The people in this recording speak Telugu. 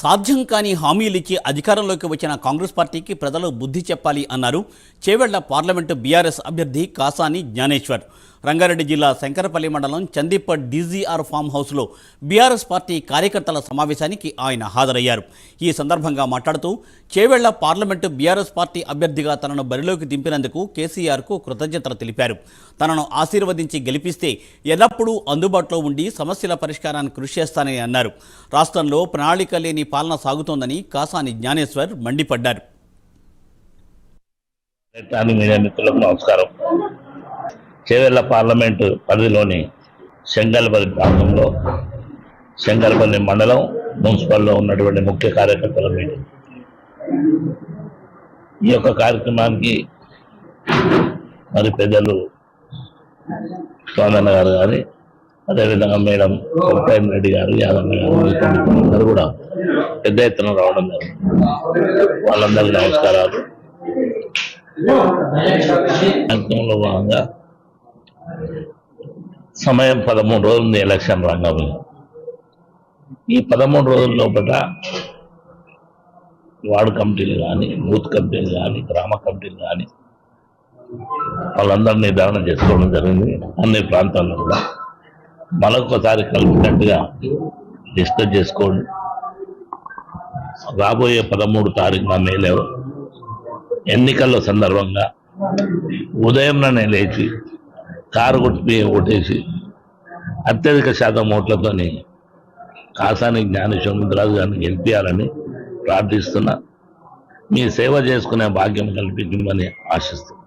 సాధ్యం కాని హామీలిచ్చి అధికారంలోకి వచ్చిన కాంగ్రెస్ పార్టీకి ప్రజలు బుద్ధి చెప్పాలి అన్నారు. చేవెళ్ళ పార్లమెంటు బీఆర్ఎస్ అభ్యర్థి కాసాని జ్ఞానేశ్వర్. రంగారెడ్డి జిల్లా శంకరపల్లి మండలం చందీపట్ డీజీఆర్ ఫామ్ హౌస్లో బీఆర్ఎస్ పార్టీ కార్యకర్తల సమావేశానికి ఆయన హాజరయ్యారు. ఈ సందర్భంగా మాట్లాడుతూ చేవెళ్ళ పార్లమెంటు బీఆర్ఎస్ పార్టీ అభ్యర్థిగా తనను బరిలోకి దింపినందుకు కేసీఆర్కు కృతజ్ఞతలు తెలిపారు. తనను ఆశీర్వదించి గెలిపిస్తే ఎల్లప్పుడూ అందుబాటులో ఉండి సమస్యల పరిష్కారానికి కృషి చేస్తానని అన్నారు. రాష్ట్రంలో ప్రణాళిక లేని పాలన సాగుతోందని కాసాని జ్ఞానేశ్వర్ మండిపడ్డారు. మీడియా మిత్రులకు నమస్కారం. చేవెళ్ళ పార్లమెంటు పరిధిలోని శంగల్పల్లి ప్రాంతంలో శంగల్పల్లి మండలం మున్సిపల్లో ఉన్నటువంటి ముఖ్య కార్యకర్తల మీటింగ్. ఈ యొక్క కార్యక్రమానికి మరి పెద్దలు స్వామన్న గారు కానీ అదేవిధంగా మేడం రెడ్డి గారు యాదన్న గారు కూడా పెద్ద ఎత్తున రావడం జరుగుతుంది వాళ్ళందరికీ నమస్కారాలు. కార్యక్రమంలో భాగంగా సమయం పదమూడు రోజులు ఉంది ఎలక్షన్ రంగంలో. ఈ పదమూడు రోజుల లోపల వార్డు కమిటీలు కానీ బూత్ కమిటీలు కానీ గ్రామ కమిటీలు కానీ వాళ్ళందరూ నిర్ధారణ చేసుకోవడం జరిగింది. అన్ని ప్రాంతాల్లో కూడా మరొకసారి కలిపినట్టుగా డిస్కస్ చేసుకోండి. రాబోయే పదమూడు తారీఖున మేలో. ఎన్నికల సందర్భంగా ఉదయంలోనే లేచి కారు కొట్టి ఓటేసి అత్యధిక శాతం ఓట్లతోని కాసాని జ్ఞానేశ్వరరాజు గారిని గెలిపించాలని ప్రార్థిస్తున్నా. మీ సేవ చేసుకునే భాగ్యం కల్పించమని ఆశిస్తున్నాను